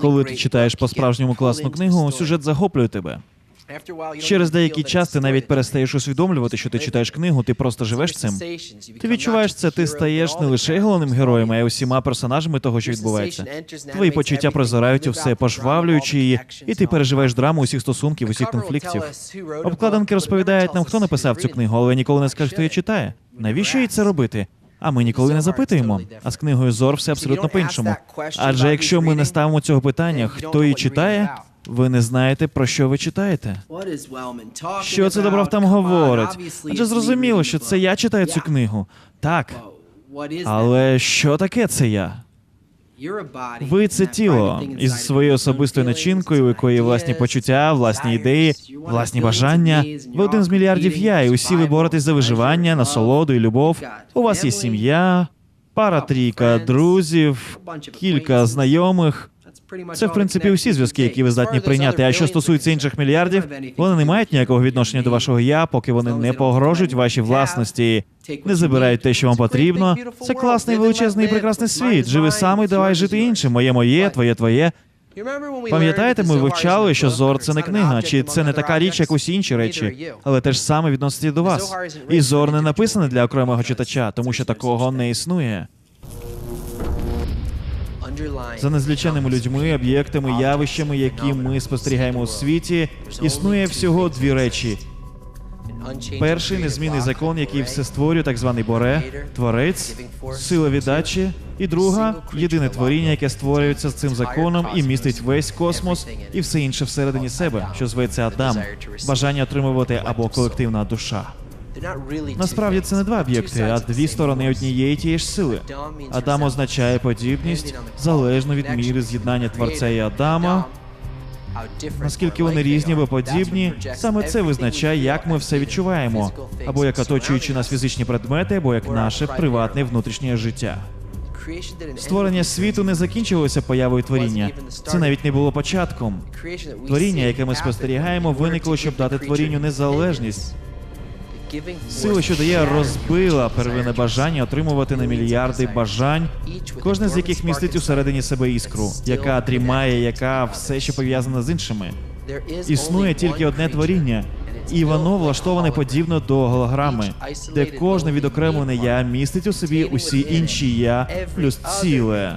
Коли ти читаєш по-справжньому класну книгу, сюжет захоплює тебе. Через деякий час ти навіть перестаєш усвідомлювати, що ти читаєш книгу, ти просто живеш цим. Ти відчуваєш це, ти стаєш не лише головним героєм, а й усіма персонажами того, що відбувається. Твої почуття прозирають у все, пожвавлюючи її, і ти переживаєш драму усіх стосунків, усіх конфліктів. Обкладинки розповідають нам, хто написав цю книгу, але ніколи не скаже, хто її читає. Навіщо їй це робити? А ми ніколи не запитуємо. А з книгою Зор все абсолютно по-іншому. Адже якщо ми не ставимо цього питання, хто її читає, ви не знаєте про що ви читаєте. Що це добров там говорить? Адже зрозуміло, що це я читаю цю книгу. Так, але що таке це я? Ви це тіло із своєю особистою начинкою, у якої власні почуття, власні ідеї, власні бажання. Ви один з мільярдів я, і усі ви боретесь за виживання, насолоду і любов. У вас є сім'я, пара трійка друзів, кілька знайомих. Це в принципі усі зв'язки, які ви здатні прийняти. А що стосується інших мільярдів, вони не мають ніякого відношення до вашого я, поки вони не погрожують вашій власності, не забирають те, що вам потрібно. Це класний величезний і прекрасний світ. Живи сам і давай жити іншим. Моє моє, твоє твоє. Пам'ятаєте, ми вивчали, що зор це не книга, чи це не така річ, як усі інші речі, але те ж саме відноситься до вас. І зор не написаний для окремого читача, тому що такого не існує. За незліченими людьми, об'єктами, явищами, які ми спостерігаємо у світі, існує всього дві речі: перший незмінний закон, який все створює, так званий боре, творець, сила віддачі, і друга єдине творіння, яке створюється з цим законом і містить весь космос і все інше всередині себе, що зветься Адам, бажання отримувати або колективна душа. Насправді це не два об'єкти, а дві сторони однієї тієї ж сили. Адам означає подібність залежно від міри з'єднання творця і Адама. Наскільки вони різні або подібні, саме це визначає, як ми все відчуваємо, або як оточуючи нас фізичні предмети, або як наше приватне внутрішнє життя. Створення світу не закінчилося появою творіння. Це навіть не було початком. Творіння, яке ми спостерігаємо, виникло, щоб дати творінню незалежність. Сила, що дає, розбила первинне бажання отримувати на мільярди бажань, кожне з яких містить усередині себе іскру, яка тримає, яка все, що пов'язане з іншими. Існує тільки одне творіння, і воно влаштоване подібно до голограми, де кожне відокремлене я містить у собі усі інші я плюс ціле.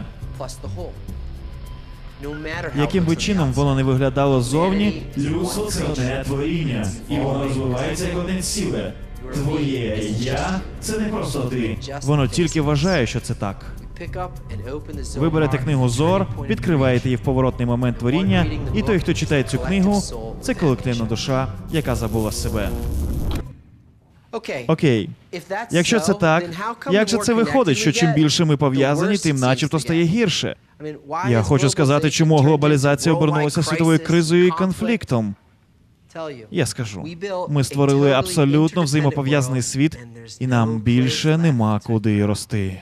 Яким би чином воно не виглядало зовні, людство це одне творіння, і воно розвивається як одне ціле. Твоє я це не просто ти. Воно тільки вважає, що це так. Ви берете книгу Зор, відкриваєте її в поворотний момент творіння, і той, хто читає цю книгу, це колективна душа, яка забула себе. Окей, якщо це так, як же це виходить, що чим більше ми пов'язані, тим начебто стає гірше. Я хочу сказати, чому глобалізація обернулася світовою кризою і конфліктом. Я скажу, ми створили абсолютно взаємопов'язаний світ, і нам більше нема куди рости.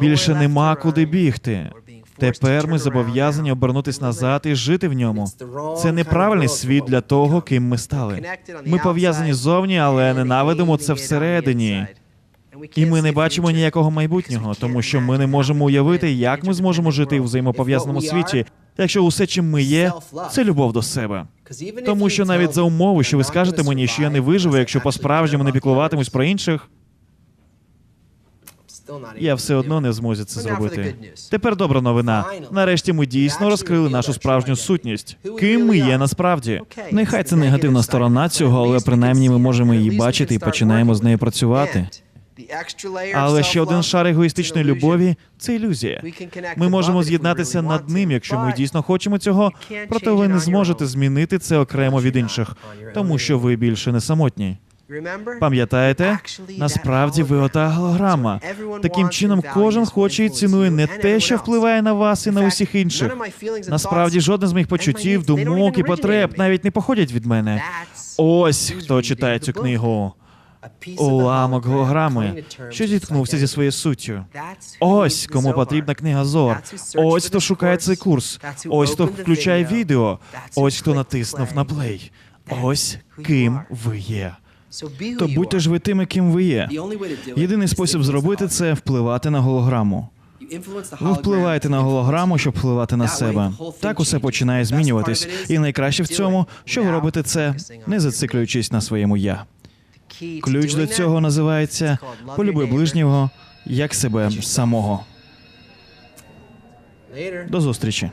Більше нема куди бігти. Тепер ми зобов'язані обернутися назад і жити в ньому. Це неправильний світ для того, ким ми стали. Ми пов'язані ззовні, але ненавидимо це всередині. І ми не бачимо ніякого майбутнього, тому що ми не можемо уявити, як ми зможемо жити у взаємопов'язаному світі, якщо усе, чим ми є, це любов до себе. Тому що навіть за умови, що ви скажете мені, що я не виживу, якщо по-справжньому не піклуватимусь про інших, я все одно не в це зробити. Тепер добра новина. Нарешті ми дійсно розкрили нашу справжню сутність. Ким ми є насправді? Нехай це негативна сторона цього, але принаймні ми можемо її бачити і починаємо з нею працювати. Але ще один шар егоїстичної любові це ілюзія. Ми можемо з'єднатися над ним, якщо ми дійсно хочемо цього. Проте ви не зможете змінити це окремо від інших, тому що ви більше не самотні. Пам'ятаєте? Насправді ви ота голограма. Таким чином, кожен хоче і цінує не те, що впливає на вас і на усіх інших. Насправді, жодне з моїх почуттів, думок і потреб навіть не походять від мене. Ось хто читає цю книгу. Уламок голограми, що зіткнувся зі своєю суттю. Ось кому потрібна книга Зор. Ось хто шукає цей курс. Ось хто включає відео. Ось хто натиснув на плей. Ось ким ви є. То будьте ж ви тими, ким ви є. Єдиний спосіб зробити це впливати на голограму. Ви впливаєте на голограму, щоб впливати на себе. Так усе починає змінюватись. І найкраще в цьому, що ви робите це, не зациклюючись на своєму я. Ключ до цього називається полюби ближнього як себе самого. До зустрічі.